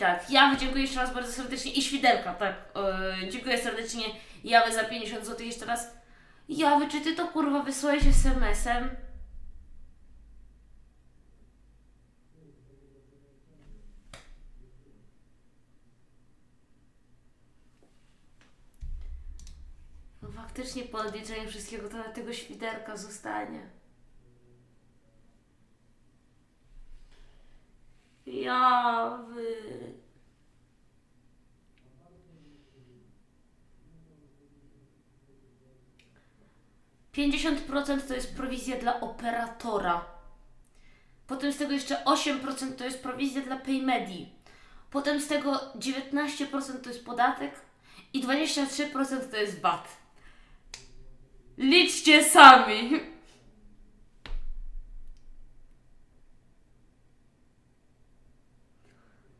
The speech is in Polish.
tak, Jawy dziękuję jeszcze raz bardzo serdecznie i Świdelka, tak, yy, dziękuję serdecznie Jawy za 50 zł jeszcze raz. Jawy, czy Ty to kurwa wysłałeś SMS-em? No faktycznie po odliczeniu wszystkiego to na tego świderka zostanie. Ja 50% to jest prowizja dla operatora. Potem z tego jeszcze 8% to jest prowizja dla PayMedi. Potem z tego 19% to jest podatek i 23% to jest VAT. Liczcie sami!